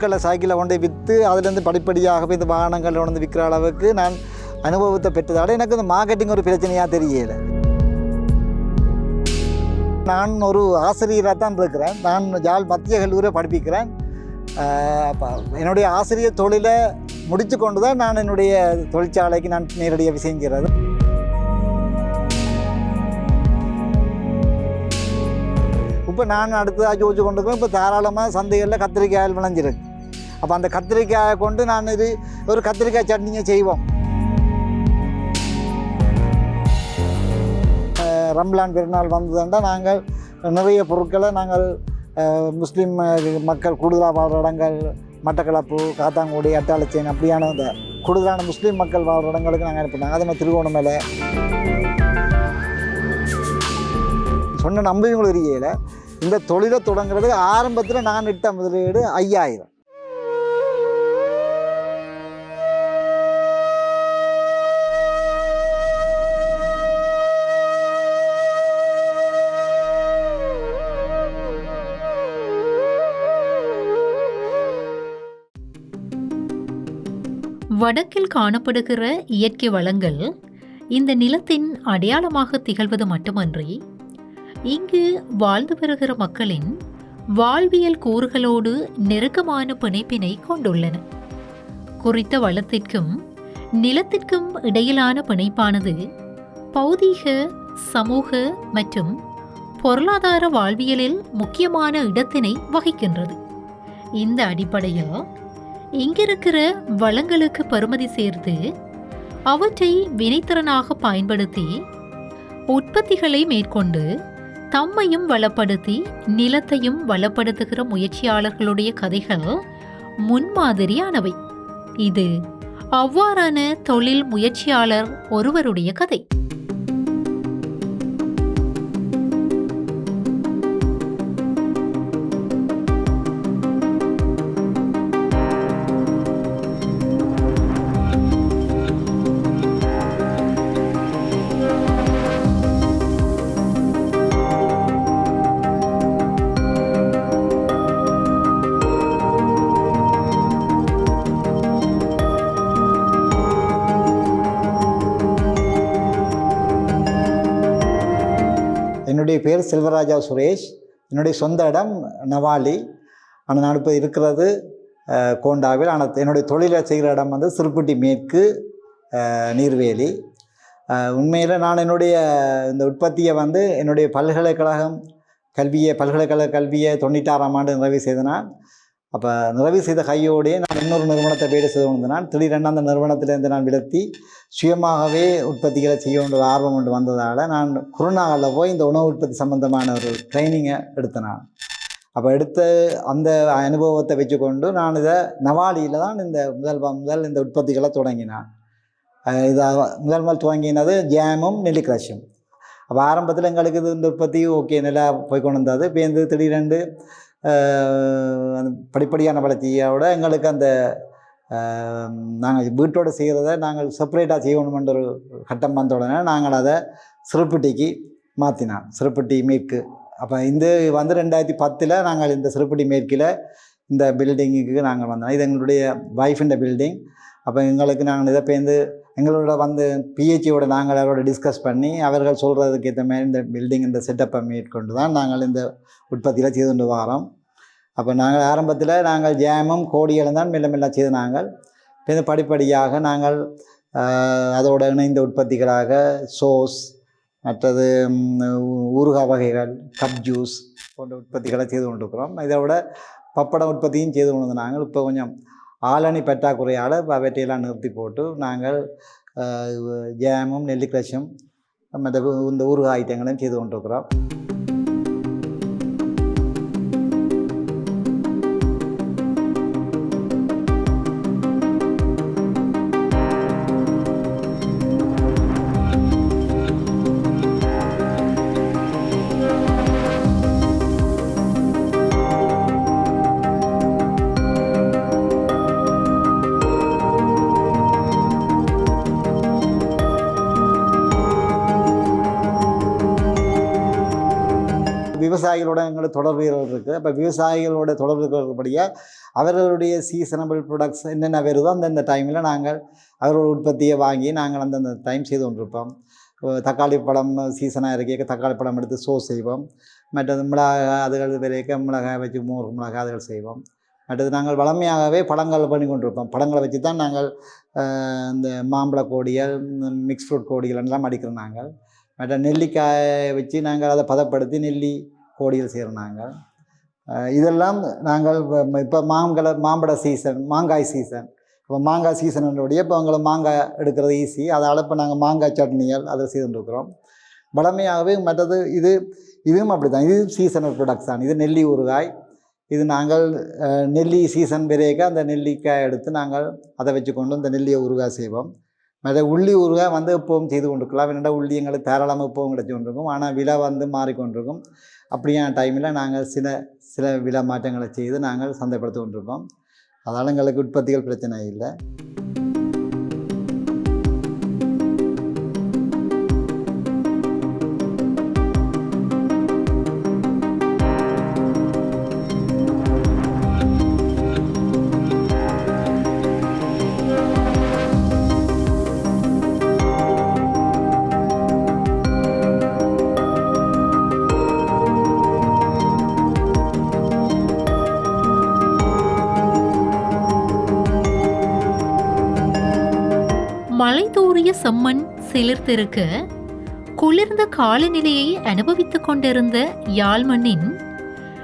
பொருட்களை சைக்கிளை கொண்டு விற்று அதுலேருந்து படிப்படியாகவே இந்த வாகனங்கள் கொண்டு விற்கிற அளவுக்கு நான் அனுபவத்தை பெற்றதால் எனக்கு இந்த மார்க்கெட்டிங் ஒரு பிரச்சனையாக தெரியலை. நான் ஒரு ஆசிரியராக தான் இருக்கிறேன். நான் ஜால் மத்திய கல்லூரியை படிப்பிக்கிறேன். என்னுடைய ஆசிரியர் தொழிலை முடித்து கொண்டு தான் நான் என்னுடைய தொழிற்சாலைக்கு நான் நேரடியாக விசைங்கிறது இப்போ நான் அடுத்ததாக யோசிச்சு கொண்டு இருக்கேன் இப்போ தாராளமாக சந்தைகளில் கத்திரிக்காயில் விளைஞ்சிருக்கு. அப்போ அந்த கத்திரிக்காயை கொண்டு நான் இது ஒரு கத்திரிக்காய் சட்னியை செய்வோம். ரம்லான் பெருநாள் வந்ததுண்டா நாங்கள் நிறைய பொருட்களை நாங்கள் முஸ்லீம் மக்கள் கூடுதலாக வாழ்கிற இடங்கள் மட்டக்களப்பு காத்தாங்குடி அட்டாளச்சேன் அப்படியான இந்த கூடுதலான முஸ்லீம் மக்கள் வாழ்கிற இடங்களுக்கு நாங்கள் அனுப்பினாங்க அதே மாதிரி திருவோணமலை சொன்ன நம்பிக்கைகள் தெரியல இந்த தொழிலை தொடங்குறதுக்கு ஆரம்பத்தில் நான் இட்ட முதலீடு ஐயாயிரம். வடக்கில் காணப்படுகிற இயற்கை வளங்கள் இந்த நிலத்தின் அடையாளமாக திகழ்வது மட்டுமன்றி இங்கு வாழ்ந்து வருகிற மக்களின் வாழ்வியல் கூறுகளோடு நெருக்கமான பிணைப்பினை கொண்டுள்ளன. குறித்த வளத்திற்கும் நிலத்திற்கும் இடையிலான பிணைப்பானது பௌதீக சமூக மற்றும் பொருளாதார வாழ்வியலில் முக்கியமான இடத்தினை வகிக்கின்றது. இந்த அடிப்படையில் இங்கிருக்கிற வளங்களுக்கு பருமதி சேர்த்து அவற்றை வினைத்திறனாக பயன்படுத்தி உற்பத்திகளை மேற்கொண்டு தம்மையும் வளப்படுத்தி நிலத்தையும் வளப்படுத்துகிற முயற்சியாளர்களுடைய கதைகள் முன்மாதிரியானவை. இது அவ்வாறான தொழில் முயற்சியாளர் ஒருவருடைய கதை. என்னுடைய பேர் செல்வராஜா சுரேஷ். என்னுடைய சொந்த இடம் நவாலி. ஆனால் நான் இப்போ இருக்கிறது கோண்டாவில். ஆனால் என்னுடைய தொழிலை செய்கிற இடம் வந்து சிறுப்பட்டி மேற்கு நீர்வேலி. உண்மையில் நான் என்னுடைய இந்த உற்பத்தியை வந்து என்னுடைய பல்கலைக்கழகம் கல்வியை பல்கலைக்கழக கல்வியை தொண்ணூற்றாறாம் ஆண்டு நிறைவு செய்தனால் அப்போ நிறைவு செய்த கையோடே நான் இன்னொரு நிறுவனத்தை வேலை செய்து கொண்டிருந்தேன். திடீரென அந்த நிறுவனத்திலேருந்து நான் விலத்தி சுயமாகவே உற்பத்திகளை செய்ய வேண்டிய ஆர்வம் கொண்டு வந்ததால் நான் குருநாகலில் போய் இந்த உணவு உற்பத்தி சம்பந்தமான ஒரு ட்ரைனிங்கை எடுத்தேன் நான். அப்போ எடுத்த அந்த அனுபவத்தை வச்சுக்கொண்டு நான் இதை நவாலியில் தான் இந்த முதல் முதல் இந்த உற்பத்திகளை தொடங்கினேன். இதை முதல் முதல் துவங்கினது ஜேமும் நெல்லிக்ரஷும் அப்போ ஆரம்பத்தில் எங்களுக்கு இது இந்த உற்பத்தி ஓகே நல்லா போய் கொண்டு வந்தது இப்போ இந்த திடீரெண்டு அந்த படிப்படியான வளர்ச்சியோட எங்களுக்கு அந்த நாங்கள் வீட்டோடு செய்கிறத நாங்கள் செப்பரேட்டாக செய்யணுமென்ற ஒரு கட்டம் வந்த உடனே நாங்கள் அதை சிறுப்பட்டிக்கு மாற்றினோம் சிறுப்பட்டி மேற்கு. அப்போ இந்த வந்து ரெண்டாயிரத்தி பத்தில் நாங்கள் இந்த சிறுப்பட்டி மேற்கில் இந்த பில்டிங்குக்கு நாங்கள் வந்தோம். இது எங்களுடைய வைஃபின் பில்டிங் அப்போ எங்களுக்கு நாங்கள் இதை பேர்ந்து எங்களோட வந்து பிஹெச்சியோட நாங்கள் அவரோட டிஸ்கஸ் பண்ணி அவர்கள் சொல்கிறதுக்கு ஏற்ற மாதிரி இந்த பில்டிங் இந்த செட்டப்பை மேற்கொண்டு தான் நாங்கள் இந்த உற்பத்தியில் செய்து கொண்டு வரோம். அப்போ நாங்கள் ஆரம்பத்தில் நாங்கள் ஜேமும் கோடிகளும் தான் மெல்ல மெல்ல செய்து நாங்கள். பின்னர் படிப்படியாக நாங்கள் அதோட இணைந்த உற்பத்திகளாக சோஸ் மற்றது ம், ஊறுகாய் வகைகள் கப் ஜூஸ் போன்ற உற்பத்திகளை செய்து கொண்டிருக்கிறோம். இதை விட பப்படம் உற்பத்தியும் செய்து கொண்டு நாங்கள். இப்போ கொஞ்சம் ஆளணி பற்றாக்குறையால் வெட்டையெல்லாம் அவற்றையெல்லாம் நிறுத்தி போட்டு நாங்கள் ஜேமும் நெல்லிக்ரஷும் மற்ற இந்த ஊறுகாய் ஐட்டங்களையும் செய்து கொண்டிருக்கிறோம். விவசாயிகளோட எங்களுக்கு தொடர்புகள் இருக்குது. அப்போ விவசாயிகளோட தொடர்பு இருக்கிறபடியாக அவர்களுடைய சீசனபிள் ப்ராடக்ட்ஸ் என்னென்ன வருதோ அந்தந்த டைமில் நாங்கள் அவர்களோட உற்பத்தியை வாங்கி நாங்கள் அந்தந்த டைம் செய்து கொண்டிருப்போம். தக்காளி பழம் சீசனாக இருக்க தக்காளி பழம் எடுத்து சோஸ் செய்வோம். மற்றது மிளகாய் அதுகள் விரைக்க மிளகாய் வச்சு மோர் மிளகாய் அதுகள் செய்வோம். மற்றது நாங்கள் வளமையாகவே பழங்கள் பண்ணி கொண்டிருப்போம். பழங்களை வச்சு தான் நாங்கள் இந்த மாம்பழ கோடிகள் மிக்ஸ் ஃப்ரூட் கோடிகள் எல்லாம் அடிக்கிறோம் நாங்கள். மற்ற நெல்லிக்காயை வச்சு நாங்கள் அதை பதப்படுத்தி நெல்லி கோடியில் செய்கிறோம் நாங்கள். இதெல்லாம் நாங்கள் இப்போ மாம்பழ மாம்பழ சீசன் மாங்காய் சீசன் இப்போ மாங்காய் சீசனுடைய இப்போ அவங்கள மாங்காய் எடுக்கிறது ஈஸி அதால் இப்போ நாங்கள் மாங்காய் சட்னிகள் அதை செய்துருக்கிறோம் வளமையாகவே மற்றது இது இதுவும் அப்படி தான் இது சீசனல் ப்ரொடக்ட்ஸ் தான். இது நெல்லி ஊறுகாய். இது நாங்கள் நெல்லி சீசன் பிறகு அந்த நெல்லிக்காய் எடுத்து நாங்கள் அதை வச்சுக்கொண்டு இந்த நெல்லியை ஊறுகாய் செய்வோம். மற்ற உள்ளி ஊருக வந்து எப்பவும் செய்து கொண்டிருக்கலாம். வேணுண்டா உள்ளி எங்களுக்கு தாராளமாக எப்பவும் கிடைச்சி கொண்டிருக்கும். ஆனால் விலை வந்து மாறிக்கொண்டிருக்கும். அப்படியான டைமில் நாங்கள் சில சில விலை மாற்றங்களை செய்து நாங்கள் சந்தைப்படுத்தி கொண்டிருக்கோம். அதனால் எங்களுக்கு உற்பத்திகள் பிரச்சனை இல்லை. மலை தூறிய செம்மண் சிலிர்த்திருக்க குளிர்ந்த காலநிலையை அனுபவித்துக் கொண்டிருந்த யாழ் மண்ணின்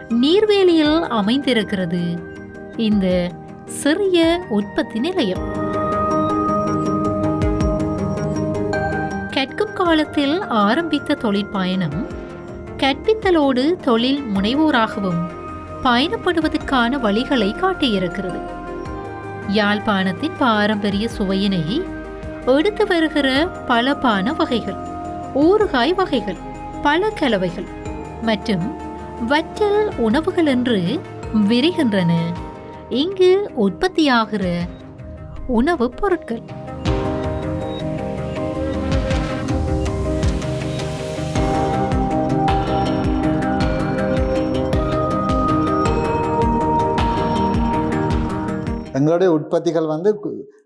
நீர்வேலியில் அமைந்திருக்கிறது இந்த சிறிய உற்பத்தி நிலையம். கற்கும் காலத்தில் ஆரம்பித்த தொழிற்பயணம் கற்பித்தலோடு தொழில் முனைவோராகவும் பயணப்படுவதற்கான வழிகளை காட்டியிருக்கிறது. யாழ்ப்பாணத்தின் பாரம்பரிய சுவையினை எடுத்து வருகிற பல பான வகைகள் ஊறுகாய் வகைகள் பல கலவைகள் மற்றும் வற்றல் உணவுகள் என்று விரிகின்றன. இங்கு உற்பத்தியாகிற உணவுப் பொருட்கள். எங்களுடைய உற்பத்திகள் வந்து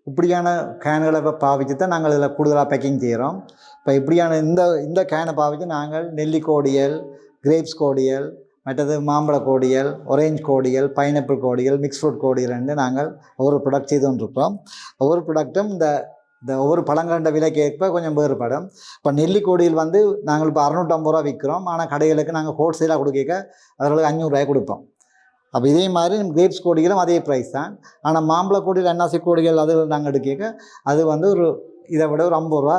இப்படியான கேன்களை இப்போ பாவிச்சு தான் நாங்கள் இதில் கூடுதலாக பேக்கிங் செய்கிறோம். இப்போ இப்படியான இந்த இந்த கேனை பாவிச்சு நாங்கள் நெல்லி கோடியல் கிரேப்ஸ் கோடியல் மற்றது மாம்பழ cordial orange cordial pineapple cordial mix fruit கோடியல்னு நாங்கள் ஒவ்வொரு ப்ராடக்ட் செய்து கொண்டிருக்கிறோம். ஒவ்வொரு ப்ராடக்ட்டும் இந்த இந்த ஒவ்வொரு பழங்கண்ட விலைக்கு ஏற்ப கொஞ்சம் வேறுபடும். இப்போ நெல்லிக்கோடியில் வந்து நாங்கள் இப்போ அறநூற்றம்பது ரூபா விற்கிறோம். ஆனால் கடைகளுக்கு நாங்கள் ஹோல்சேலாக கொடுக்க அவர்களுக்கு அஞ்சூறுரூவாய் கொடுப்போம். அப்போ இதே மாதிரி கிரேப்ஸ் கோடிகளும் அதே ப்ரைஸ் தான். ஆனால் மாம்பழ கோடியில் அன்னாசி கோடிகள் அது நாங்கள் எடுக்க அது வந்து ஒரு இதை விட ஒரு ஐம்பது ரூபா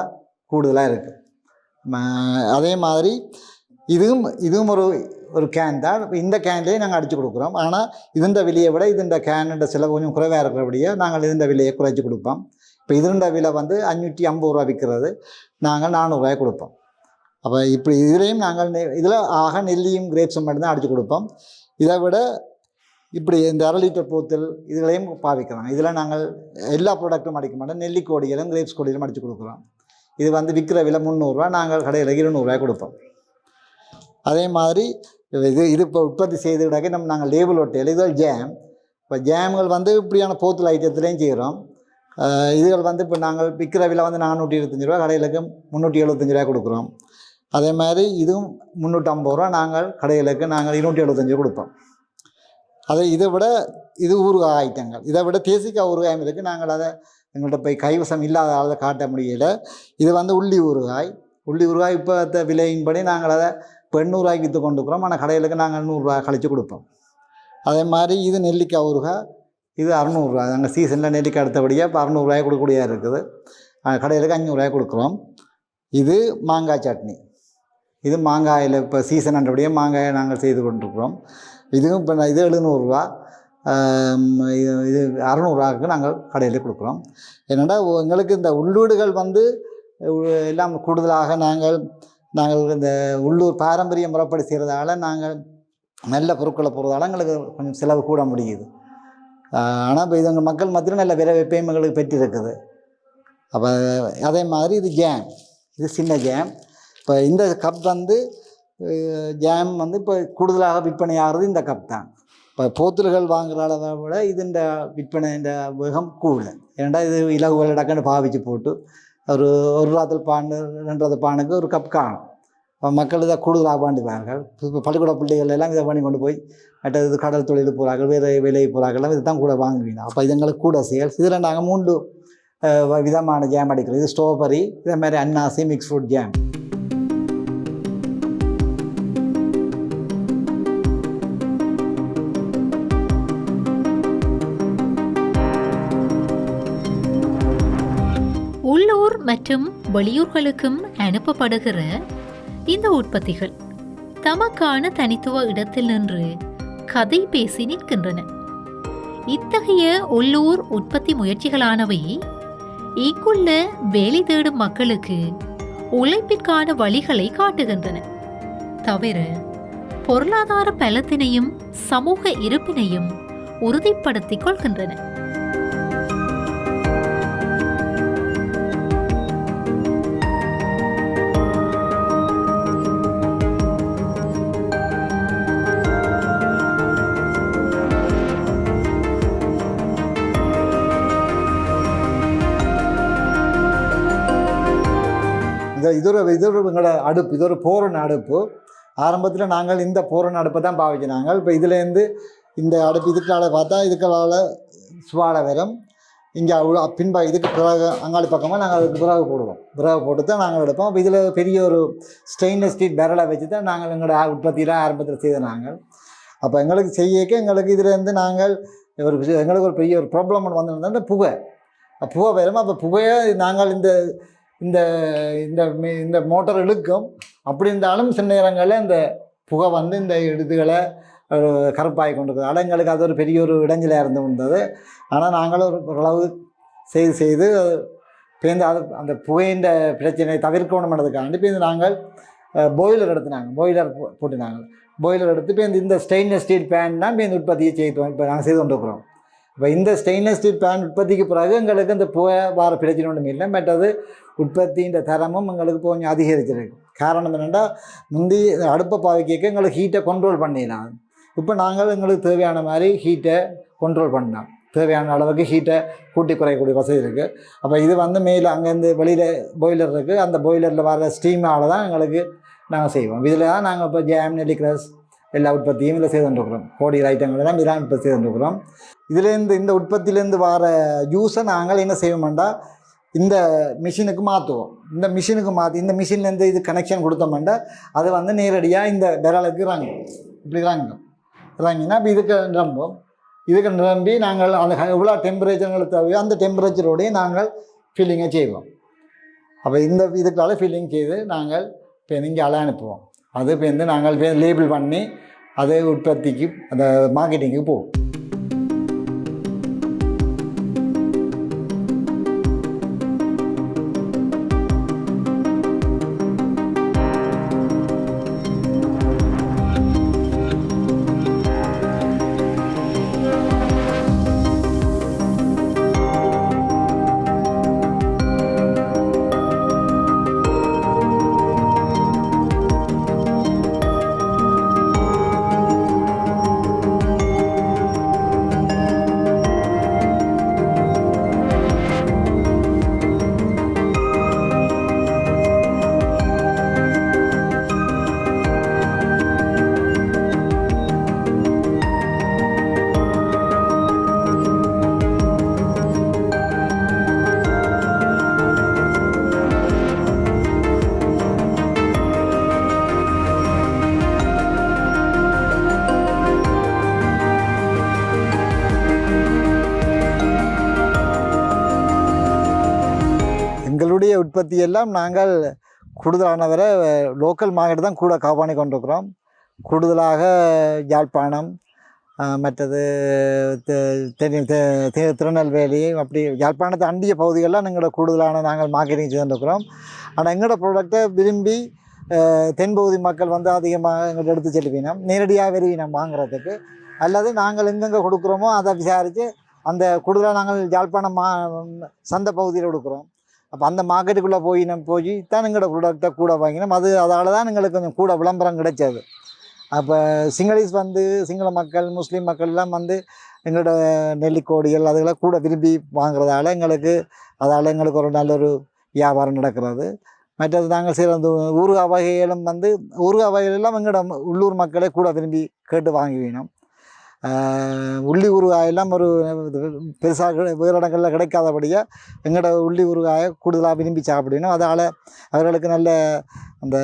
கூடுதலாக இருக்குது அதே மாதிரி இதுவும் இதுவும் ஒரு ஒரு கேன் தான். இந்த கேன்லேயே நாங்கள் அடித்து கொடுக்குறோம். ஆனால் இதுண்ட விலையை விட இதுண்ட கேனுன்ற செலவு கொஞ்சம் குறைவாக இருக்கிறபடியே நாங்கள் இதுண்ட விலையை குறைச்சி கொடுப்போம். இப்போ இதுண்ட விலை வந்து அஞ்சூற்றி ஐம்பது ரூபா விற்கிறது. நாங்கள் நானூறுரூவாய் கொடுப்போம். அப்போ இப்படி இதுலேயும் நாங்கள் இதில் ஆக நெல்லியும் கிரேப்ஸும் மட்டும்தான் அடித்து கொடுப்போம். இதை விட இப்படி இந்த அரை லிட்டர் போத்தல் இதுகளையும் பாவிக்கலாம். இதில் நாங்கள் எல்லா ப்ராடக்ட்டும் அடிக்க மாட்டோம். நெல்லிக்கோடியிலும் கிரேப்ஸ் கோடிகளும் அடித்து கொடுக்குறோம். இது வந்து விற்கிற விலை முந்நூறுரூவா நாங்கள் கடையில் இருநூறுவாய் கொடுப்போம். அதே மாதிரி இது இது இப்போ உற்பத்தி செய்துக்கிட்டாக்க நம்ம நாங்கள் லேபிள் ஒட்டையில் இது ஜேம் இப்போ ஜேம்கள் வந்து இப்படியான போத்தல் ஐட்டத்துலேயும் செய்கிறோம். இதுகள் வந்து இப்போ நாங்கள் விற்கிற விலை வந்து நானூற்றி இருபத்தஞ்சி ரூபா கடையிலுக்கு முந்நூற்றி எழுபத்தஞ்சி ரூபா கொடுக்குறோம். அதே மாதிரி இதுவும் முந்நூற்றம்பது ரூபா நாங்கள் கடைகளுக்கு நாங்கள் இருநூற்றி எழுபத்தஞ்சி கொடுப்போம். அதை இதை விட இது ஊறுகாய் ஆயிட்டங்கள் இதை விட தேசிக்காய் ஊறுகாயும் இருக்குது நாங்கள் அதை எங்கள்கிட்ட போய் கைவசம் இல்லாத அதை காட்ட முடியல. இது வந்து உள்ளி ஊறுகாய். உள்ளி ஊறுகாய் இப்போ விலையின்படி நாங்கள் அதை இப்போ எண்ணூறுரூவாய்க்கு விற்று கொண்டு இருக்கிறோம் ஆனால் கடைகளுக்கு நாங்கள் நூறுரூவா கழிச்சு கொடுப்போம். அதே மாதிரி இது நெல்லிக்காய் ஊறுகாய். இது அறநூறுரூவா. நாங்கள் சீசனில் நெல்லிக்காய் அடுத்தபடியாக இப்போ அறநூறுவாய் கொடுக்கக்கூடியதாக இருக்குது. கடையிலுக்கு அஞ்சூறுவாய் அஞ்சூறுரூவாய் கொடுக்குறோம். இது மாங்காய் சட்னி. இது மாங்காயில் இப்போ சீசன் அன்றபடியாக மாங்காயை நாங்கள் செய்து கொண்டிருக்கிறோம். இதுவும் இப்போ நான் இது எழுநூறுரூவா இது இது அறநூறுவாக்கு நாங்கள் கடையில் கொடுக்குறோம். என்னென்னா எங்களுக்கு இந்த உள்ளூடுகள் வந்து எல்லாம் கூடுதலாக நாங்கள் நாங்கள் இந்த உள்ளூர் பாரம்பரிய முறைப்படி செய்கிறதால நாங்கள் நல்ல பொருட்களை போகிறதால எங்களுக்கு கொஞ்சம் செலவு கூட முடியுது. ஆனால் இப்போ இது எங்கள் மக்கள் மத்தியில் நல்ல விரைவைப்பையும் எங்களுக்கு பெற்றிருக்குது. அப்போ அதே மாதிரி இது ஜேம் இது சின்ன ஜேம் இப்போ இந்த கப் வந்து ஜாம் வந்து இப்போ கூடுதலாக விற்பனை ஆகிறது இந்த கப் தான். இப்போ போத்தல்கள் வாங்குற அளவை விட இது இந்த விற்பனை இந்த வேகம் கூட ஏன்டா இது இலகுவல் டக்குன்னு பாவிச்சு போட்டு ஒரு ஒரு ராத்தல் பாண்டு ரெண்டாவது பானுக்கு ஒரு கப் காணும். மக்கள் இதை கூடுதலாக பாண்டுவார்கள் இப்போ பள்ளிக்கூட பிள்ளைகள் எல்லாம் இதை பண்ணி கொண்டு போய் மற்ற இது கடல் தொழில் போகிறார்கள் வேறு வேலை போகிறார்கள் இதை தான் கூட வாங்குவீங்க. அப்போ இதுங்களுக்கு கூட சேல்ஸ் இதில் நாங்கள் மூன்று விதமான ஜாம் அடிக்கிறோம். இது ஸ்ட்ராபெரி இதே மாதிரி அன்னாசி மிக்ஸ் ஃப்ரூட் ஜாம் மற்றும் வெளியூர்களுக்கும் அனுப்பப்படுகிற இந்த உற்பத்திகள் தமக்கான தனித்துவ இடத்தில் நின்று கதை பேசி நிற்கின்றன. இத்தகைய உள்ளூர் உற்பத்தி முயற்சிகளானவை இங்குள்ள வேலை தேடும் மக்களுக்கு உழைப்பிற்கான வழிகளை காட்டுகின்றன. தவிர பொருளாதார பலத்தினையும் சமூக இருப்பினையும் உறுதிப்படுத்திக் கொள்கின்றன. இதொரு இது எங்களோட அடுப்பு. இது ஒரு போரண அடுப்பு. ஆரம்பத்தில் நாங்கள் இந்த போரண அடுப்பை தான் பாவிக்கிறாங்க இப்போ இதுலேருந்து இந்த அடுப்பு இதுக்கால பார்த்தா இதுக்களால் சுவால வரும் இங்கே அவ்வளோ பின்பா இதுக்கு பிறகு அங்காளி பக்கமாக நாங்கள் அதுக்கு பிறகு போடுவோம். பிறகு போட்டு தான் நாங்கள் எடுப்போம். அப்போ இதில் பெரிய ஒரு ஸ்டெயின்லெஸ் ஸ்டீல் பேரலை வச்சு தான் நாங்கள் எங்களோட உற்பத்தியில் ஆரம்பத்தில் செய்த நாங்கள். அப்போ எங்களுக்கு செய்யக்க எங்களுக்கு இதுலேருந்து நாங்கள் ஒரு எங்களுக்கு ஒரு பெரிய ஒரு ப்ராப்ளம் வந்திருந்தா இந்த புகை. புகை வரும் அப்போ புகையை நாங்கள் இந்த இந்த இந்த இந்த மோட்டார் இழுக்கும். அப்படி இருந்தாலும் சில நேரங்களில் இந்த புகை வந்து இந்த இதுகளை கருப்பாகி கொண்டிருக்கிறது எங்களுக்கு அது ஒரு பெரிய ஒரு இடைஞ்சலாக இருந்து வந்தது. ஆனால் நாங்களும் ஒரு ஓரளவு செய்து செய்து பேருந்து அது அந்த புகையின் பிரச்சனையை தவிர்க்கணும்ன்றதுக்காண்டி பேருந்து நாங்கள் பாய்லர் எடுத்துனாங்க. பாய்லர் போட்டுனாங்க. பாய்லர் எடுத்து இப்போ இந்த ஸ்டெயின்லெஸ் ஸ்டீல் பேன் தான் இப்போ உற்பத்தியை செய்தோம் இப்போ நாங்கள் செய்து கொண்டிருக்கிறோம். இப்போ இந்த ஸ்டெயின்லெஸ் ஸ்டீல் பேன் உற்பத்திக்கு பிறகு எங்களுக்கு இந்த புகை வார பிரச்சனை ஒன்றும் இல்லை. மற்றது உற்பத்தியின் தரமும் எங்களுக்கு கொஞ்சம் அதிகரிச்சிருக்கு காரணம் என்னென்னா முந்தி அடுப்பை பாவிக்க எங்களுக்கு ஹீட்டை கண்ட்ரோல் பண்ணிடலாம். இப்போ நாங்கள் எங்களுக்கு தேவையான மாதிரி ஹீட்டை கண்ட்ரோல் பண்ணலாம். தேவையான அளவுக்கு ஹீட்டை கூட்டி குறையக்கூடிய வசதி இருக்குது அப்போ இது வந்து மேலே அங்கேருந்து வெளியில் பாய்லர் இருக்குது அந்த பாய்லரில் வர ஸ்டீமால் தான் எங்களுக்கு நாங்கள் செய்வோம். இதில் தான் நாங்கள் இப்போ ஜாம் நெல்லிக்ரஸ் எல்லா உற்பத்தியும் இதில் செய்து கொண்டிருக்கிறோம் கோடி ஐட்டங்கள் எல்லாம் இதெல்லாம் இப்போ செய்து கொண்டிருக்கிறோம் இதுலேருந்து இந்த உற்பத்தியிலேருந்து வர ஜூஸை நாங்கள் என்ன செய்வோம்டா இந்த மிஷினுக்கு மாற்றுவோம். இந்த மிஷினுக்கு மாற்றி இந்த மிஷின்லேருந்து இது கனெக்ஷன் கொடுத்தோம்னா அது வந்து நேரடியாக இந்த விரலுக்கு இறங்கும். இப்படி இறங்கும். இறங்கினா இப்போ இதுக்கு நிரம்பும் இதுக்கு நிரம்பி நாங்கள் அந்த எவ்வளோ டெம்பரேச்சர்கள் தேவையோ அந்த டெம்பரேச்சரோடையும் நாங்கள் ஃபில்லிங்கை செய்வோம். அப்போ இந்த இதுக்கால ஃபில்லிங் செய்து நாங்கள் இப்போ இங்கே அலை அனுப்புவோம். அது வந்து நாங்கள் லேபிள் பண்ணி அது உற்பத்திக்கு அந்த மார்க்கெட்டிங்க்கு போகும். எங்களுடைய உற்பத்தி எல்லாம் நாங்கள் கூடுதலானவரை லோக்கல் மார்க்கெட் தான் கூட காப்பாணி கொண்டிருக்கிறோம். கூடுதலாக யாழ்ப்பாணம் மற்றது தெ- திருநெல்வேலி அப்படி யாழ்ப்பாணத்தை அண்டிய பகுதிகளெலாம் எங்களோட கூடுதலான நாங்கள் மார்க்கெட்டிங் செய்துருக்கிறோம் ஆனால் எங்களோட ப்ராடக்டை விரும்பி தென்பகுதி மக்கள் வந்து அதிகமாக எங்கள்கிட்ட எடுத்து செல்வினோம் நேரடியாக விரும்பினோம் வாங்குறதுக்கு. அல்லது நாங்கள் எங்கெங்கே கொடுக்குறோமோ அதை விசாரித்து அந்த கூடுதலாக நாங்கள் யாழ்ப்பாணம் மா சந்தை பகுதியில் கொடுக்குறோம். அப்போ அந்த மார்க்கெட்டுக்குள்ளே போய் நம்ம போய் தான் எங்களோட ப்ராடக்டை கூட வாங்கினோம். அது அதால் தான் எங்களுக்கு கொஞ்சம் கூட விளம்பரம் கிடைச்சது. அப்போ சிங்களீஸ் வந்து சிங்கள மக்கள் முஸ்லீம் மக்கள் எல்லாம் வந்து எங்களோட நெல்லிக்கோடிகள் அதுகளை கூட விரும்பி வாங்குறதால எங்களுக்கு அதால் எங்களுக்கு ஒரு நல்ல ஒரு வியாபாரம் நடக்கிறது. மற்றது நாங்கள் செய்கிற அந்த ஊறுகாய் வகைகளும் வந்து ஊறுகாய் வகைகளெல்லாம் எங்களோட உள்ளூர் மக்களே கூட விரும்பி கேட்டு வாங்கி வேணும் உள்ளி உருகாயெல்லாம் ஒரு பெருசாக வேறு கிடைக்காதபடியாக எங்களோட உள்ளி ஊறுகாயை கூடுதலாக விரும்பி சாப்பிடணும். அதால் அவர்களுக்கு நல்ல அந்த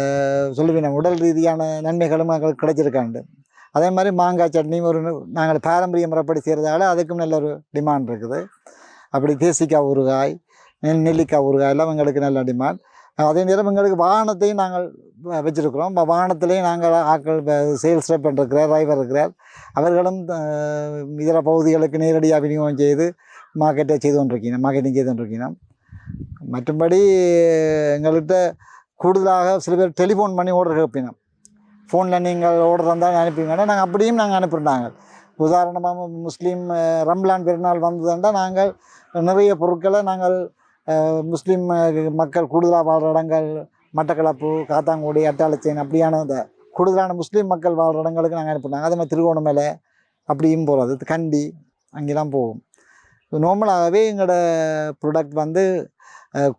சொல்லுவேன் உடல் ரீதியான நன்மைகளும் எங்களுக்கு கிடைச்சிருக்காண்டு. அதே மாதிரி மாங்காய் சட்னியும் ஒரு நாங்கள் பாரம்பரிய முறைப்படி செய்கிறதால அதுக்கும் நல்ல ஒரு டிமாண்ட் இருக்குது. அப்படி தேசிக்காய் ஊறுகாய் நெல் நெல்லிக்காய் ஊறுகாய் எல்லாம் எங்களுக்கு நல்ல டிமாண்ட் அதே நேரம் எங்களுக்கு வாகனத்தையும் நாங்கள் வச்சுருக்கிறோம். இப்போ வ- வாகனத்திலையும் நாங்கள் ஆட்கள் சேல்ஸ் ரெப் இருக்கிறார் டிரைவர் இருக்கிறார். அவர்களும் இதர பகுதிகளுக்கு நேரடியாக விநியோகம் செய்து மார்க்கெட்டை செய்து கொண்டிருக்கணும் மார்க்கெட்டிங் செய்து கொண்டிருக்கணும் மற்றும்படி எங்கள்கிட்ட கூடுதலாக சில பேர் டெலிஃபோன் பண்ணி ஆர்டர் கேட்பினோம். ஃபோனில் நீங்கள் ஆர்டர் வந்தால் அனுப்பிங்கன்னா நாங்கள் அப்படியும் நாங்கள் அனுப்பிடுறாங்க உதாரணமாக முஸ்லீம் ரம்லான் பெருநாள் வந்ததுண்டா நாங்கள் நிறைய பொருட்களை நாங்கள் முஸ்லீம் மக்கள் கூடுதலாக வாழ்கிற இடங்கள் மட்டக்களப்பு காத்தாங்குடி அட்டாளச்சேன் அப்படியான இந்த கூடுதலான முஸ்லீம் மக்கள் வாழ்கிற இடங்களுக்கு நாங்கள் அனுப்பினாங்க அதே மாதிரி திருகோணமலை அப்படியும் போகிறது கண்டி அங்கெல்லாம் போகும் நார்மலாகவே எங்களோட ப்ரொடக்ட் வந்து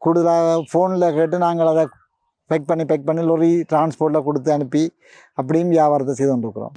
கூடுதலாக ஃபோனில் கேட்டு நாங்கள் அதை பேக் பண்ணி பேக் பண்ணி லொரி டிரான்ஸ்போர்ட்டில் கொடுத்து அனுப்பி அப்படியும் வியாபாரத்தை செய்து கொண்டிருக்கிறோம்.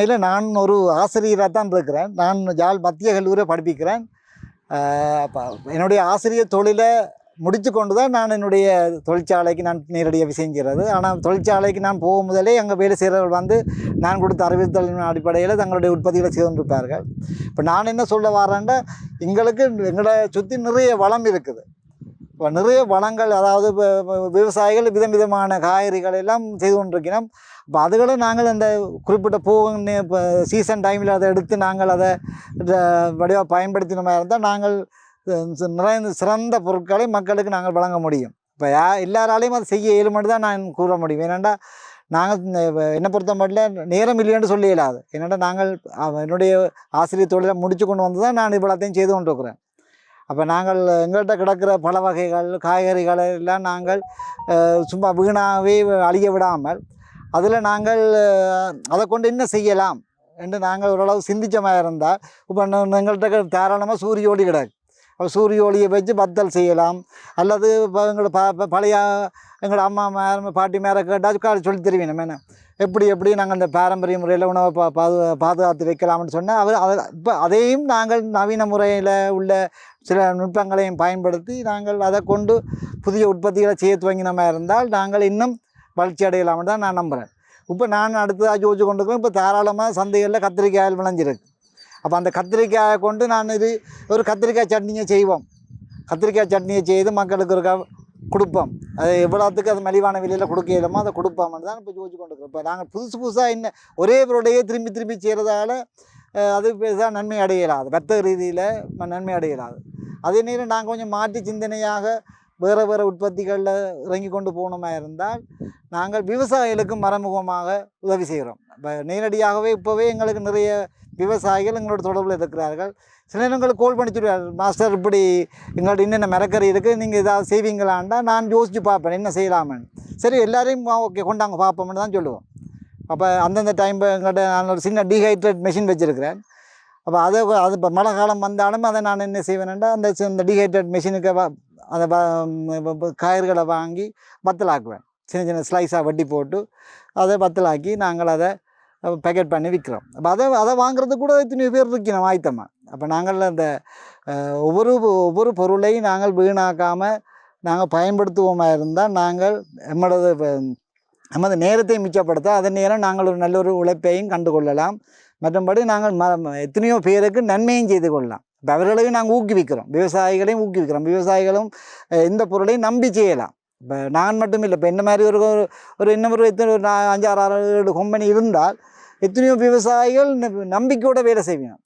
உண்மையில் நான் ஒரு ஆசிரியராக தான் இருக்கிறேன். நான் யாழ் மத்திய கல்லூரியை படிப்பிக்கிறேன். என்னுடைய ஆசிரியர் தொழிலை முடித்து கொண்டு தான் நான் என்னுடைய தொழிற்சாலைக்கு நான் நேரடியாக செஞ்சுறது ஆனால் தொழிற்சாலைக்கு நான் போகும் முதலே அங்கே வேலை செய்கிறவர்கள் வந்து நான் கொடுத்த அறிவுறுத்தலின் அடிப்படையில் தங்களுடைய உற்பத்திகளை செய்து கொண்டிருப்பார்கள். இப்போ நான் என்ன சொல்ல வரேன்டா எங்களுக்கு எங்களை சுற்றி நிறைய வளம் இருக்குது. இப்போ நிறைய வளங்கள் அதாவது இப்போ விவசாயிகள் விதம் விதமான காய்கறிகள் எல்லாம் செய்து கொண்டிருக்கிறோம். இப்போ அதுகளை நாங்கள் அந்த குறிப்பிட்ட பூ இப்போ சீசன் டைமில் அதை எடுத்து நாங்கள் அதை வடிவாக பயன்படுத்தின மாதிரி இருந்தால் நாங்கள் நிறைய சிறந்த பொருட்களை மக்களுக்கு நாங்கள் வழங்க முடியும். இப்போ யா எல்லாராலையும் அதை செய்ய இயலுமென்று தான் நான் கூற முடியும். ஏன்னாண்டா நாங்கள் என்னை பொறுத்த மட்டும் நேரம் இல்லைன்னு சொல்லி இயலாது. ஏன்னாண்டா நாங்கள் என்னுடைய ஆசிரியர் தொழிலை முடிச்சு கொண்டு வந்து தான் நான் இவ்வளோத்தையும் செய்து கொண்டு இருக்கிறேன். அப்போ நாங்கள் எங்கள்கிட்ட கிடக்கிற பல வகைகள் காய்கறிகள் எல்லாம் நாங்கள் சும்மா வீணாகவே அழிய விடாமல் அதில் நாங்கள் அதை கொண்டு என்ன செய்யலாம்? என்று நாங்கள் ஓரளவு சிந்திச்சமாக இருந்தால் இப்போ எங்கள்கிட்ட தாராளமாக சூரிய ஒளி கிடக்கு. சூரிய ஒளியை வச்சு பத்தல் செய்யலாம். அல்லது இப்போ எங்களோட ப பழைய எங்களோட அம்மா மேர பாட்டி மேலே கேட்டால் சொல்லி தருவீங்க என்ன? எப்படி எப்படி நாங்கள் இந்த பாரம்பரிய முறையில் உணவை பா பாது பாதுகாத்து வைக்கலாம்னு சொன்னால் அவர் அதை இப்போ அதையும் நாங்கள் நவீன முறையில் உள்ள சில நுட்பங்களையும் பயன்படுத்தி நாங்கள் அதை கொண்டு புதிய உற்பத்திகளை செய்ய துவங்கினமா இருந்தால் நாங்கள் இன்னும் வளர்ச்சி அடையலாம்னு தான் நான் நம்புகிறேன் இப்போ நான் அடுத்ததாக யோசிச்சு கொண்டு இருக்கேன் இப்போ தாராளமாக சந்தைகளில் கத்திரிக்காயில் விளைஞ்சிருக்கு. அப்போ அந்த கத்திரிக்காயை கொண்டு நான் இது ஒரு கத்திரிக்காய் சட்னியை செய்வோம். கத்திரிக்காய் சட்னியை செய்து மக்களுக்கு ஒரு கொடுப்போம். அது எவ்வளோத்துக்கு அது மலிவான விலையில் கொடுக்க இயலுமோ அதை கொடுப்போம்னு தான் இப்போ யோசிச்சு கொண்டு இருக்கோம் இப்போ நாங்கள் புதுசு புதுசாக என்ன ஒரே பொருளையே திரும்பி திரும்பி செய்கிறதால அது பெருசாக நன்மை அடையலாது. வர்த்தக ரீதியில் நன்மை அடையலாது. அதே நேரம் நாங்கள் கொஞ்சம் மாற்றி சிந்தனையாக வேறு வேறு உற்பத்திகளில் இறங்கி கொண்டு போகணுமா இருந்தால் நாங்கள் விவசாயிகளுக்கு மறைமுகமாக உதவி செய்கிறோம். இப்போ நேரடியாகவே இப்போவே எங்களுக்கு நிறைய விவசாயிகள் எங்களோட தொடர்பில் இருக்கிறார்கள். சில நேரங்கள் கோல் பண்ணி மாஸ்டர் இப்படி எங்கள்கிட்ட என்னென்ன மரக்கறி இருக்குது நீங்கள் ஏதாவது செய்வீங்களான்டா நான் யோசித்து பார்ப்பேன் என்ன செய்யலாமன்னு சரி எல்லாரையும் ஓகே கொண்டாங்க பார்ப்போம்னு தான் சொல்லுவோம். அப்போ அந்தந்த டைம் எங்கள்கிட்ட நான் ஒரு சின்ன டீஹைட்ரேட் மிஷின் வச்சுருக்கிறேன். அப்போ அதை அது இப்போ மழை காலம் வந்தாலும் அதை நான் என்ன செய்வேன்டா அந்த அந்த டீஹைட்ரேட் மிஷினுக்கு அந்த கயிறுகளை வாங்கி வத்தலாக்குவேன். சின்ன சின்ன ஸ்லைஸாக வெட்டி போட்டு அதை வத்தலாக்கி நாங்கள் அதை பேக்கெட் பண்ணி விற்கிறோம் அப்போ அதை அதை வாங்குறதுக்கு கூட இத்தனை பேர் இருக்கணும் ஆயத்தமாக அப்போ நாங்கள் அந்த ஒவ்வொரு ஒவ்வொரு பொருளையும் நாங்கள் வீணாக்காமல் நாங்கள் பயன்படுத்துவோமா இருந்தால் நாங்கள் எம்மளது நமது நேரத்தை மிச்சப்படுத்த அதன் நேரம் நாங்கள் ஒரு நல்ல ஒரு உழைப்பையும் கண்டு கொள்ளலாம். மற்றபடி நாங்கள் ம- எத்தனையோ பேருக்கு நன்மையும் செய்து கொள்ளலாம். இப்போ அவர்களையும் நாங்கள் ஊக்குவிக்கிறோம். விவசாயிகளையும் ஊக்குவிக்கிறோம். விவசாயிகளும் இந்த பொருளையும் நம்பி செய்யலாம். இப்போ நான் மட்டும் இல்லை இப்போ என்ன மாதிரி ஒரு ஒரு- ஒரு இன்னும் ஒரு எத்தனை ஒரு அஞ்சாறு ஆறு ஏழு கம்பெனி இருந்தால் எத்தனையோ விவசாயிகள் நம்பிக்கையோட வேலை செய்வோம்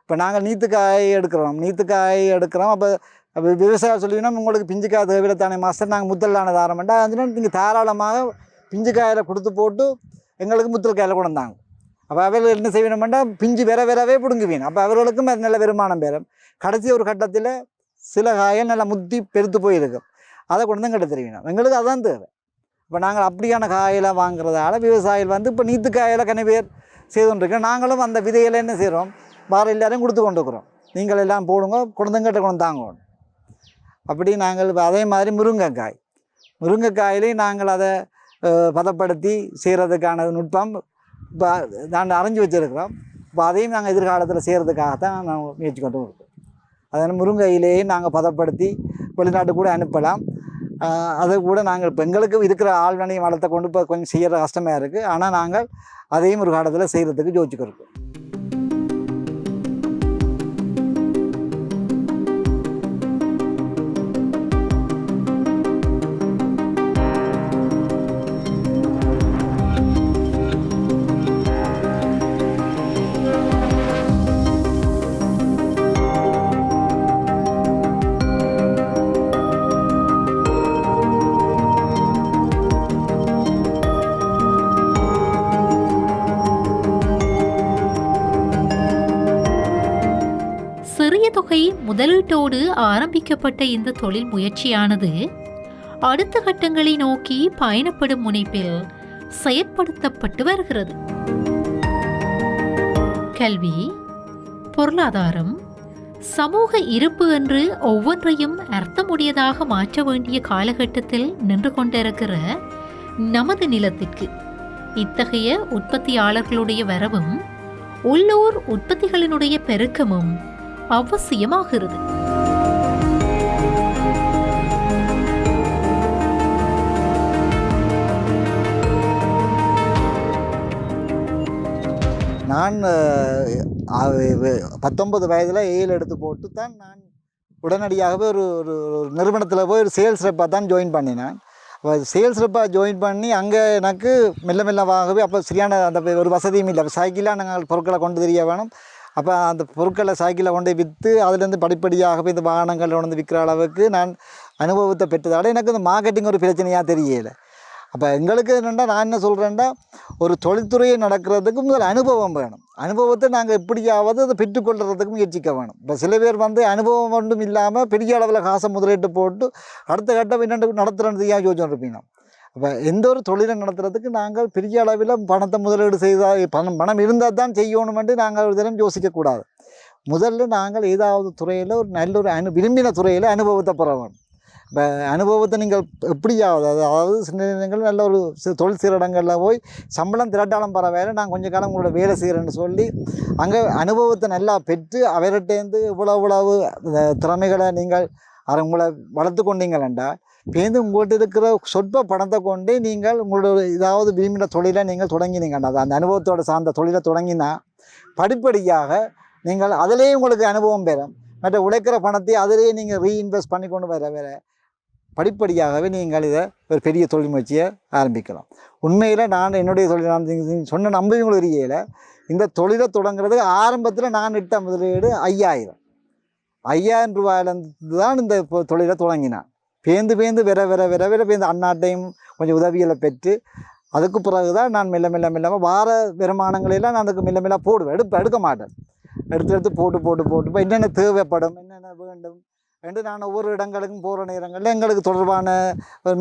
இப்போ நாங்கள் நீத்துக்காய் எடுக்கிறோம். நீத்துக்காய் எடுக்கிறோம். அப்போ அப்போ விவசாயம் சொல்லிங்கன்னா உங்களுக்கு பிஞ்சுக்காய் தேவையில்லை தானே மாஸ்டர். நாங்கள் முத்தலான தாரமெண்டா அதுனா நீங்கள் தாராளமாக பிஞ்சு காயில் கொடுத்து போட்டு எங்களுக்கு முத்தல் காயில் கொண்டாங்க வந்தாங்க. அப்போ அவர்கள் என்ன செய்யணுமெண்டா பிஞ்சு வேற வேறவே பிடுங்குவீங்க அப்போ அவர்களுக்கும் அது நல்ல வருமானம் பெறும் கடைசி ஒரு கட்டத்தில் சில காயம் நல்லா முத்தி பெருத்து போயிருக்கும். அதை கொண்டு தான் கட்ட தெரிவிக்கணும் எங்களுக்கு அதான் தேவை. இப்போ நாங்கள் அப்படியான காயெல்லாம் வாங்குறதால விவசாயிகள் வந்து இப்போ நீத்து காயில் கனி பேர் செய்து கொண்டிருக்கோம் நாங்களும் அந்த விதைகளை என்ன செய்கிறோம் வார எல்லாரையும் கொடுத்து கொண்டு இருக்கிறோம். நீங்கள் எல்லாம் போடுங்க குழந்தைங்கிட்ட கொண்டு தாங்க அப்படி நாங்கள் அதே மாதிரி முருங்கைக்காய். முருங்கைக்காயிலையும் நாங்கள் அதை பதப்படுத்தி செய்கிறதுக்கான நுட்பம் இப்போ நான் அரைஞ்சி வச்சுருக்கிறோம். இப்போ அதையும் நாங்கள் எதிர்காலத்தில் செய்கிறதுக்காகத்தான் நாங்கள் முயற்சி கொண்டு இருக்கோம் அதனால் முருங்கையிலேயே நாங்கள் பதப்படுத்தி வெளிநாட்டு கூட அனுப்பலாம். அதை கூட நாங்கள் இப்போ எங்களுக்கு இருக்கிற ஆழ்வனையும் வளத்தை கொண்டு இப்போ கொஞ்சம் செய்கிற கஷ்டமாக இருக்குது. ஆனால் நாங்கள் அதையும் ஒரு காலத்தில் செய்கிறதுக்கு யோசிச்சுக்கிறோம் தொகை முதலீட்டோடு ஆரம்பிக்கப்பட்ட இந்த தொழில் முயற்சியானது அடுத்த கட்டங்களை நோக்கி பயணப்படும் முனைப்பில் செயற்படுத்தப்பட்டு வருகிறது. கல்வி பொருளாதாரம் சமூக இருப்பு என்று ஒவ்வொன்றையும் அர்த்தமுடையதாக மாற்ற வேண்டிய காலகட்டத்தில் நின்று கொண்டிருக்கிற நமது நிலத்திற்கு இத்தகைய உற்பத்தியாளர்களுடைய வரவும் உள்ளூர் உற்பத்திகளினுடைய பெருக்கமும் அவசியமாகிறது. நான் பத்தொன்பது வயதில் ஏழு எடுத்து போட்டு தான் நான் உடனடியாகவே ஒரு ஒரு ஒரு நிறுவனத்தில் போய் ஒரு சேல்ஸ் ரெப்பாக தான் ஜாயின் பண்ணினேன் அப்போ சேல்ஸ் ரெப்பாக ஜாயின் பண்ணி அங்கே எனக்கு மெல்ல மெல்லவாகவே அப்போ சரியான அந்த ஒரு வசதியும் இல்லை. அப்போ சைக்கிளாக நாங்கள் பொருட்களை கொண்டு தெரிய வேணும். அப்போ அந்த பொருட்களை சைக்கிளை கொண்டு விற்று அதுலேருந்து படிப்படியாகவே இந்த வாகனங்கள் கொண்டு வந்து விற்கிற அளவுக்கு நான் அனுபவத்தை பெற்றதால எனக்கு இந்த மார்க்கெட்டிங் ஒரு பிரச்சனையாக தெரியலை. அப்போ எங்களுக்கு என்னென்னா நான் என்ன சொல்கிறேன்னா ஒரு தொழில்துறையை நடக்கிறதுக்கு முதல் அனுபவம் வேணும். அனுபவத்தை நாங்கள் எப்படியாவது அதை பெற்றுக்கொள்கிறதுக்கு முயற்சிக்க வேணும். இப்போ சில பேர் வந்து அனுபவம் ஒன்றும் இல்லாமல் பெரிய அளவில் காசை முதலீட்டு போட்டு அடுத்த கட்டம் என்னென்று நடத்துறது ஏன் யோசிச்சுட்டு இருப்பீங்க அப்போ எந்த ஒரு தொழிலை நடத்துறதுக்கு நாங்கள் பெரிய அளவில் பணத்தை முதலீடு செய்தால் பணம் பணம் இருந்தால் தான் செய்யணுமென்று நாங்கள் ஒரு தினம் யோசிக்கக்கூடாது முதல்ல நாங்கள் ஏதாவது துறையில் ஒரு நல்ல ஒரு அனு விரும்பின துறையில் அனுபவத்தை பெற இப்போ அனுபவத்தை நீங்கள் எப்படியாவது அதாவது சின்ன நேரங்கள் நல்ல ஒரு தொழில் செய்கிற இடங்களில் போய் சம்பளம் திரட்டாலும் வேலை நான் கொஞ்ச காலம் உங்களோட வேலை செய்கிறேன்னு சொல்லி அங்கே அனுபவத்தை நல்லா பெற்று அவர்கிட்டேருந்து இவ்வளோ இவ்வளவு திறமைகளை நீங்கள் அதை உங்களை வளர்த்து கொண்டீங்களா பேருந்து உங்கள்கிட்ட இருக்கிற சொற்ப பணத்தை கொண்டு நீங்கள் உங்களோட ஏதாவது விரும்பின தொழிலை நீங்கள் தொடங்கினீங்கண்டா. அந்த அனுபவத்தோட சார்ந்த தொழிலை தொடங்கினா படிப்படியாக நீங்கள் அதிலேயே உங்களுக்கு அனுபவம் பெறும். மற்ற உழைக்கிற பணத்தை அதிலேயே நீங்கள் ரீஇன்வெஸ்ட் பண்ணி கொண்டு வர வேற படிப்படியாகவே நீங்கள் இதை ஒரு பெரிய தொழில் முயற்சியை ஆரம்பிக்கலாம். உண்மையில் நான் என்னுடைய தொழில் நான் சொன்ன நம்புவீங்களும் தெரியல இந்த தொழிலை தொடங்குறதுக்கு ஆரம்பத்தில் நான் இட்ட முதலீடு ஐயாயிரம். ஐயாயிரம் ரூபாயிலேருந்து தான் இந்த இப்போ தொழிலை தொடங்கினேன். பேந்து பேந்து விர விர விர விர பேந்து அந்நாட்டையும் கொஞ்சம் உதவிகளை பெற்று அதுக்கு பிறகு தான் நான் மெல்ல மெல்ல மெல்லாமல் வார வருமானங்களெல்லாம் நான் அதுக்கு மெல்ல மெல்ல போடுவேன். எடுப்ப எடுக்க மாட்டேன். எடுத்து எடுத்து போட்டு போட்டு போட்டு இப்போ என்னென்ன தேவைப்படும் என்னென்ன வேண்டும் என்று நான் ஒவ்வொரு இடங்களுக்கும் போகிற நேரங்களில் எங்களுக்கு தொடர்பான ஒரு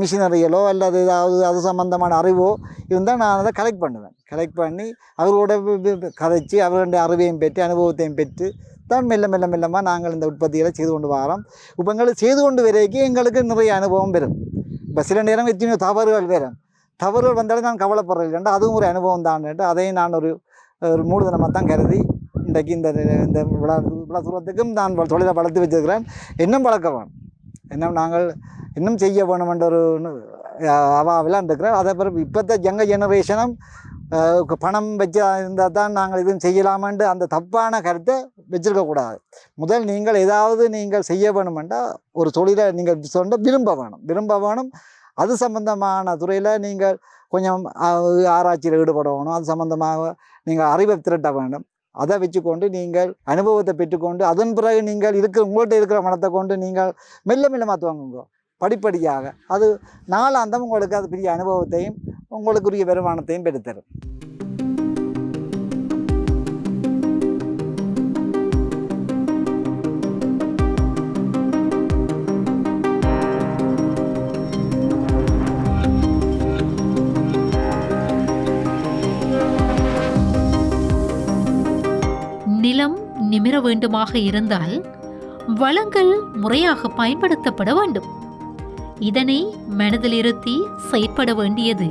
அல்லது ஏதாவது அது சம்மந்தமான அறிவோ இருந்தால் நான் அதை கலெக்ட் பண்ணுவேன். கலெக்ட் பண்ணி அவர்களோட கதைச்சி கதைச்சு அவர்களுடைய அறிவையும் பெற்று அனுபவத்தையும் பெற்று தான் மெல்ல மெல்ல மெல்லமாக நாங்கள் இந்த உற்பத்திகளை செய்து கொண்டு வரோம். இப்போ எங்களுக்கு செய்து கொண்டு வரைக்கும் எங்களுக்கு நிறைய அனுபவம் பெறும் இப்போ சில நேரம் எத்தனையோ தவறுகள் வரும். தவறுகள் வந்தாலும் நான் கவலைப்படுறேன் அதுவும் ஒரு அனுபவம் தான்ட்டு அதையும் நான் ஒரு ஒரு மூடுதனமாக தான் கருதி இன்றைக்கு இந்த இந்த விழா விழா தூரத்துக்கும் நான் தொழிலை வளர்த்து வச்சிருக்கிறேன். இன்னும் வளர்க்க வேணும். இன்னும் நாங்கள் இன்னும் செய்ய வேணுமென்ற ஒரு அவாவெல்லாம் இருக்கிறேன். அதே பிறகு இப்போத்த யங்க ஜெனரேஷனும் பணம் வச்சு இருந்தால் தான் நாங்கள் இதுவும் செய்யலாமென்று அந்த தப்பான கருத்தை வச்சிருக்கக்கூடாது. முதல் நீங்கள் ஏதாவது நீங்கள் செய்ய வேணுமென்றால் ஒரு தொழிலை நீங்கள் சொன்ன விரும்ப வேணும். விரும்ப வேணும். அது சம்பந்தமான துறையில் நீங்கள் கொஞ்சம் ஆராய்ச்சியில் ஈடுபடணும். அது சம்பந்தமாக நீங்கள் அறிவை திரட்ட வேண்டும். அதை வச்சுக்கொண்டு நீங்கள் அனுபவத்தை பெற்றுக்கொண்டு அதன் பிறகு நீங்கள் இருக்கிற உங்கள்கிட்ட இருக்கிற மனத்தை கொண்டு நீங்கள் மெல்ல மெல்ல மாற்றுவாங்க படிப்படியாக. அது நாளாந்தம் உங்களுக்கு அது பெரிய அனுபவத்தையும் உங்களுக்குரிய வருமானத்தையும் பெற்றுத்தரும். நிமிர வேண்டுமாக இருந்தால் வளங்கள் முறையாக பயன்படுத்தப்பட வேண்டும். இதனை மனதில் இருத்தி செயற்பட வேண்டியது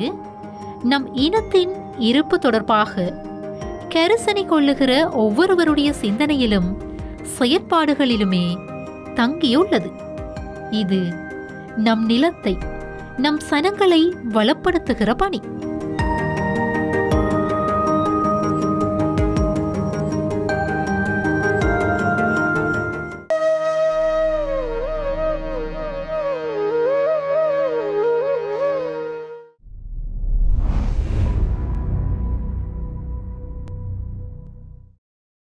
நம் இனத்தின் இருப்பு தொடர்பாக கரிசனை கொள்ளுகிற ஒவ்வொருவருடைய சிந்தனையிலும் செயற்பாடுகளிலுமே தங்கியுள்ளது. இது நம் நிலத்தை நம் சனங்களை வளப்படுத்துகிற பணி.